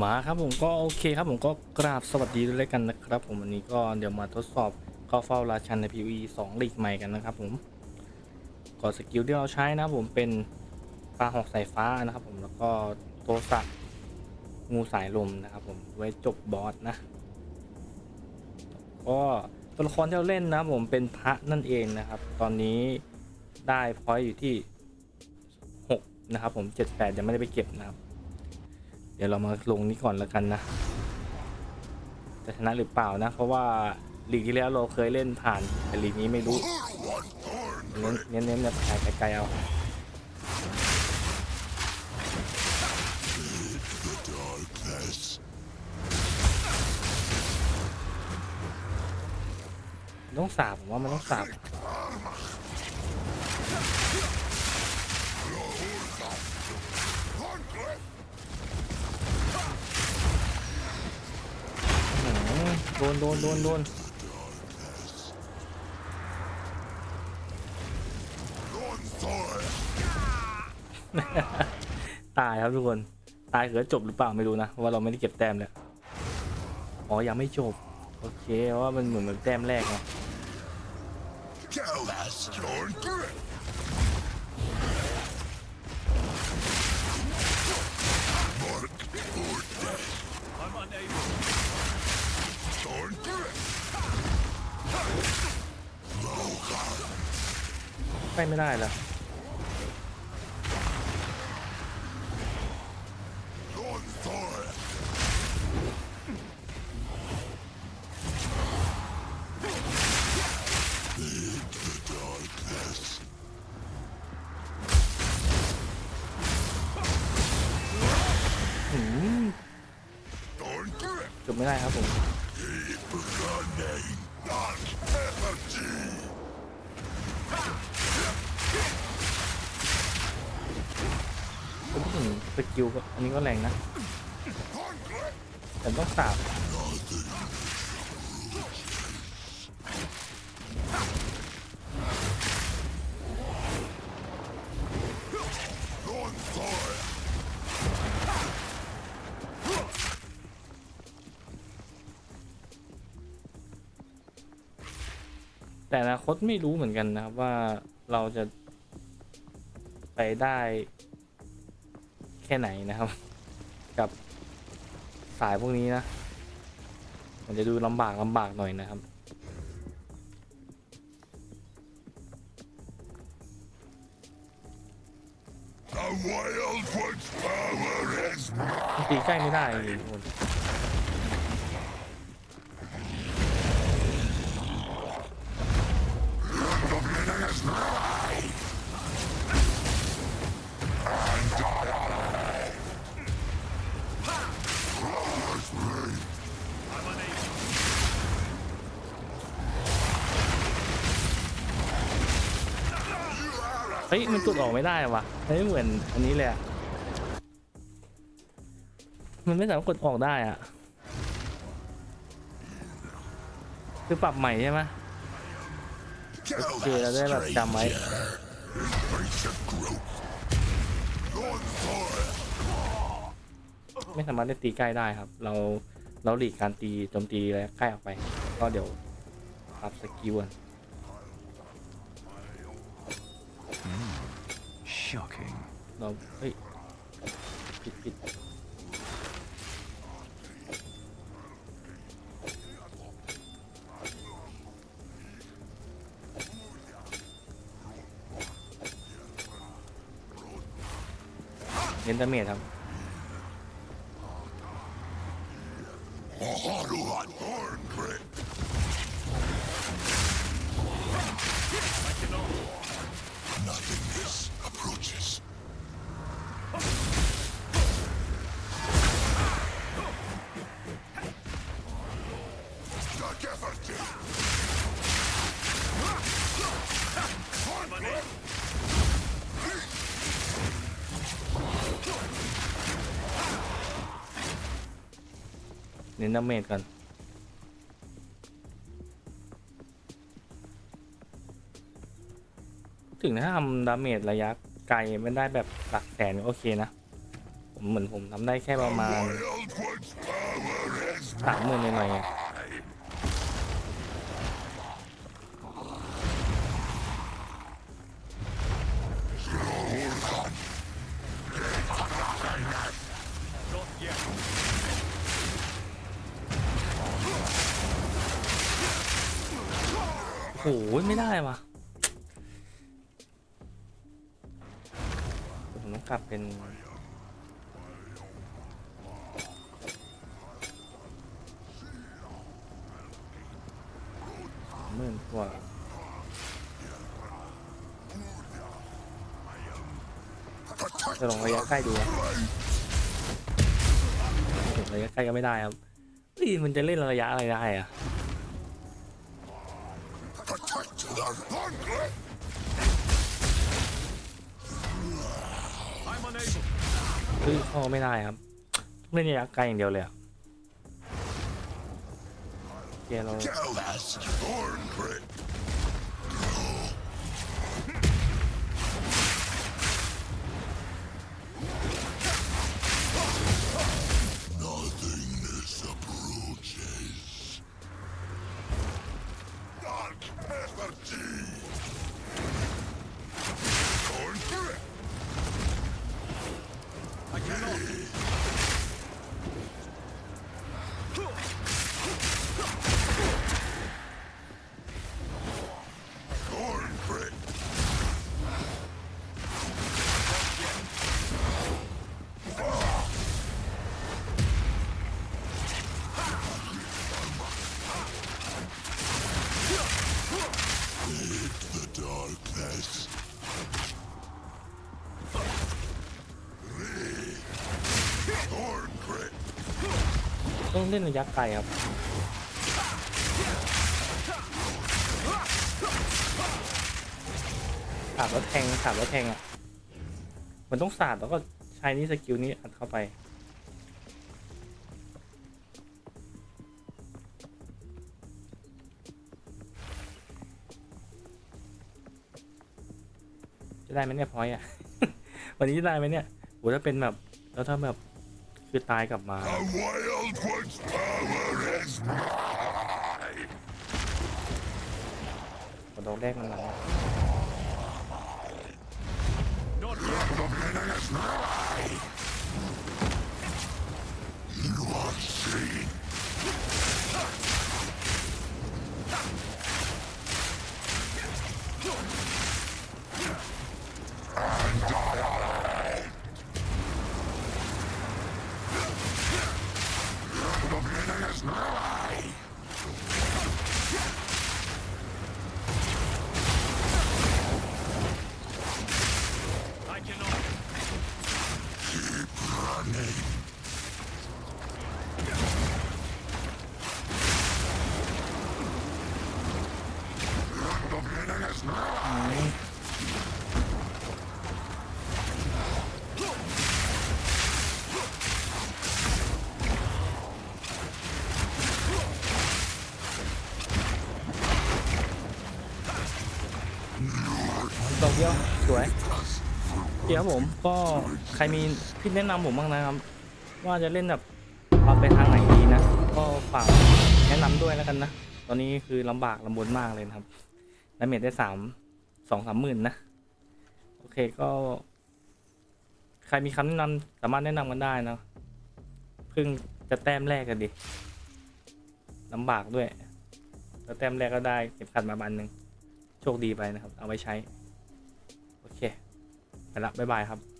มาครับผมก็โอเคครับผมก็กราบสวัสดีด้วยกันนะครับ ผมวันนี้ก็เดี๋ยวมาทดสอบเข้าเฝ้าราชันใน PVE 2ลีกใหม่กันนะครับผมก็สกิลที่เราใช้นะผมเป็นปลาหอกสายฟ้านะครับผมแล้วก็โทสักงูสายลมนะครับผมไว้จบบอสนะก็ตัวละครที่เราเล่นนะผมเป็นพระนั่นเองนะครับ ตอนนี้ได้พอยต์อยู่ที่6นะครับผม78ยังไม่ได้ไปเก็บนะครับ ดี๋ยวเรามาลงนี้ก่อนแล้วกันนะจะชนะหรือเปล่านะ เพราะว่าลีกที่แล้วเราเคยเล่นผ่านแต่ลีกนี้ไม่รู้ เน้นเน้นเน้นแบบไกลๆเอาต้องสาบผมว่ามันต้องสาบ ดนโดนโดนโดนตายครับทุกคน ตายเกิดจบหรือเปล่าไม่รู้นะเพราะว่าเราไม่ได้เก็บแต้มเลยอ๋อยังไม่จบ โอเคเพราะว่ามันเหมือนเหมือนแต้มแรกไง ไปไม่ได้แล้วจบไม่ได้ครับผม Running. Not empty. ผมถึง สกิลก็อันนี้ก็แรงนะแต่ต้องสาบแต่อนาคตไม่รู้เหมือนกันนะครับว่าเราจะไปได้ แค่ไหนนะครับ กับสายพวกนี้นะ มันจะดูลำบากลำบากหน่อยนะครับ The wild one's power is มันตีใกล้ไม่ได้จริงๆ ฮ้ยมันกดออกไม่ได้วะเฮ้ยเหมือนอันนี้เลยอะมันไม่สามารถกดออกได้อะคือปรับใหม่ใช่ไหมโอเคเราได้แบบจำไว้ไม่สามารถได้ตีใกล้ได้ครับ เราเราหลีกการตีโจมตีและใกล้ออกไป ก็เดี๋ยวปรับสกิลก่อน Shocking. เราเฮ้ยผิดผิดเน้นดาเมจครับ เน้นดาเมจก่อนถึงถ้าทำดาเมจระยะไกลไม่ได้แบบหลักแสนก็โอเคนะ ผมเหมือนผมทำได้แค่ประมาณสามหมื่นหน่อยๆ โอ้โหไม่ได้ว่ะผมต้องกลับเป็นหมื่นกว่าจะลงระยะใกล้ดูนะระยะใกล้ก็ไม่ได้ครับมันจะเล่นระยะอะไรได้อะ protect the hungry. เฮ้ยเขาไม่ได้ครับเล่นระยะไกลอย่างเดียวเลยอะเกเรา ต้องเล่นระยะไกลครับสาดแล้วแทงสาดแล้วแทงอะ มันต้องสาดแล้วก็ใช้นี่สกิลนี้อัดเข้าไปจะได้ไหมเนี่ยพอยอะ วันนี้จะได้ไหมเนี่ยโหถ้าเป็นแบบ แล้วถ้าแบบ คือตายกลับมา The wild one's power is mine. กระดอกแรกมันหลัง You are seen. ดอกเดียวสวยเดี๋ยวครับผมก็ใครมีพี่แนะนำผมบ้างนะครับ ว่าจะเล่นแบบเอาไปทางไหนดีนะ ก็ฝากแนะนำด้วยแล้วกันนะ ตอนนี้คือลำบากลำบนมากเลยนะครับ ดาเมจได้สามสองสามหมื่นนะ โอเคก็ ใครมีคำแนะนำสามารถแนะนำกันได้นะเพิ่งจะแต้มแรกกันดิลำบากด้วยแล้วแต้มแรกก็ได้เก็บขัดมาบันหนึ่งโชคดีไปนะครับ เอาไว้ใช้ โอเค ไปละบ๊ายบายครับ